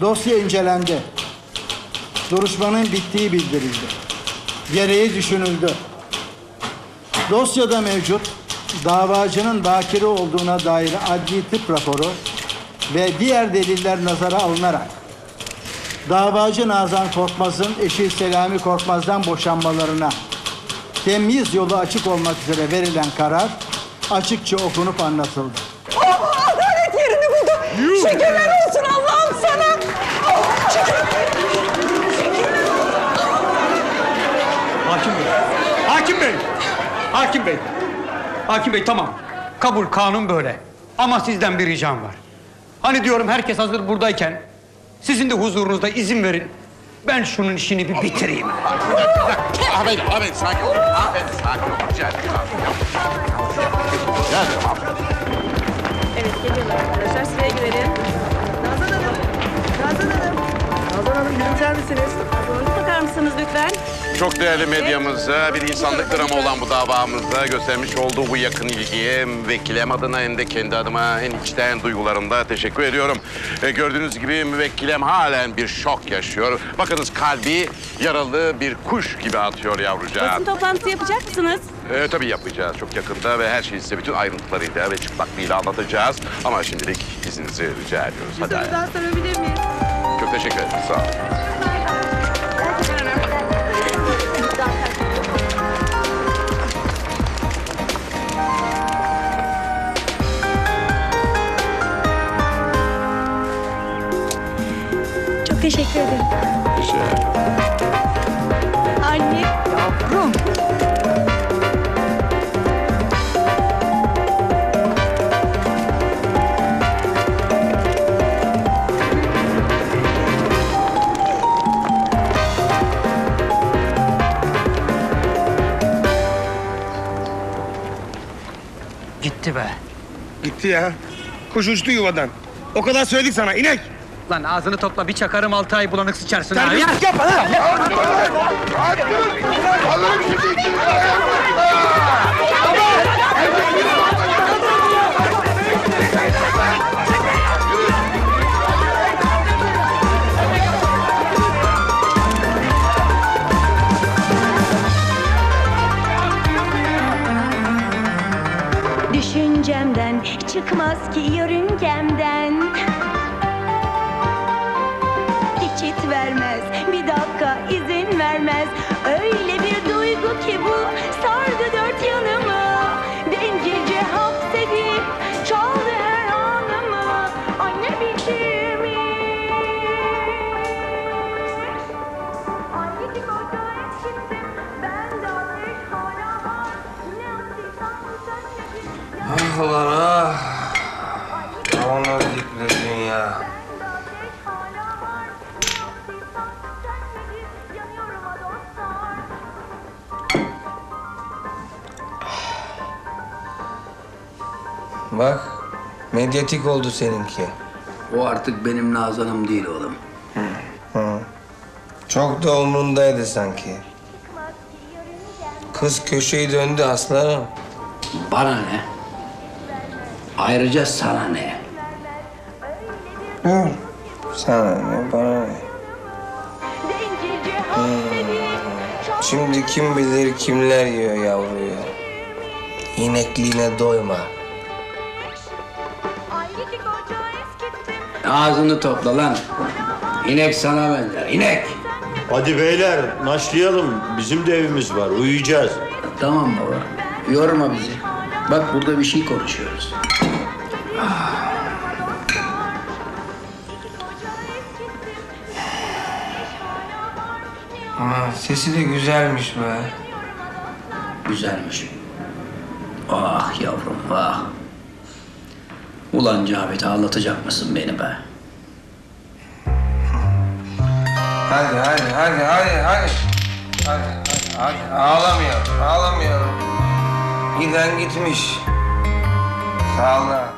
Dosya incelendi. Duruşmanın bittiği bildirildi. Gereği düşünüldü. Dosyada mevcut davacının bakire olduğuna dair adli tıp raporu ve diğer deliller nazara alınarak davacı Nazan Korkmaz'ın eşi Selami Korkmaz'dan boşanmalarına temyiz yolu açık olmak üzere verilen karar açıkça okunup anlatıldı. Oh, adalet yerini buldu. Şükürler olsun Allah'ım sana. Oh, şükür. Hakim Bey. Hakim Bey. Hakim Bey. Hakim Bey tamam. Kabul kanun böyle. Ama sizden bir ricam var. Hani diyorum herkes hazır buradayken sizin de huzurunuzda izin verin. Ben şunun işini bir bitireyim. Ahmet, Ahmet sakin ol. Ahmet sakin ol. Rica ederim. Lütfen? Çok değerli medyamıza, bir insanlık dramı olan bu davamızda göstermiş olduğu bu yakın ilgiye müvekkilem adına hem de kendi adıma en içten duygularımda teşekkür ediyorum. E, gördüğünüz gibi müvekkilem halen bir şok yaşıyor. Bakınız kalbi yaralı bir kuş gibi atıyor yavrucağım. Basın toplantısı yapacak mısınız? E, tabii yapacağız çok yakında ve her şeyi size bütün ayrıntılarıyla ve çıplaklığıyla anlatacağız. Ama şimdilik izninizi rica ediyoruz. Hadi. Soru daha sorabilir miyiz? Çok teşekkür ederim. Sağ olun. Teşekkür ederim. Rica. Anne. Yavrum. Gitti be. Gitti ya. Kuş uçtu yuvadan. O kadar söyledik sana inek. Lan ağzını topla bir çakarım altı ay bulanık sıçarsın ha. Ya. Terbiyesizlik yapma lan. Düşüncemden çıkmaz ki yörüngemden. Vermez, bir dakika izin vermez. Öyle bir duygu ki bu sardı dört yanımı. Bencilce hapsedip çaldı her anımı. Anne bitirmiş. Anneciğim ocağa eksildim. Ben de ateş hala var. Ne sen Ah ulan ah. Onu dikledin ya. Bak medyatik oldu seninki. O artık benim Nazan'ım değil oğlum. Çok da umrundaydı sanki. Kız köşeyi döndü aslanım. Bana ne? Ayrıca sana ne? Dur. Sana ne bana ne. Şimdi kim bilir kimler yiyor yavruyu. İnekliğine doyma. Ağzını topla lan. İnek sana benzer. İnek. Hadi beyler başlayalım. Bizim de evimiz var. Uyuyacağız. Tamam baba. Yorma bizi. Bak burada bir şey konuşuyoruz. Ama sesi de güzelmiş be. Güzelmiş. Ah yavrum ah. Ulan Cavit ağlatacak mısın beni be? Hadi hadi hadi hadi hadi. Hadi hadi hadi. Ağlamıyorum. Giden gitmiş. Sağ ol.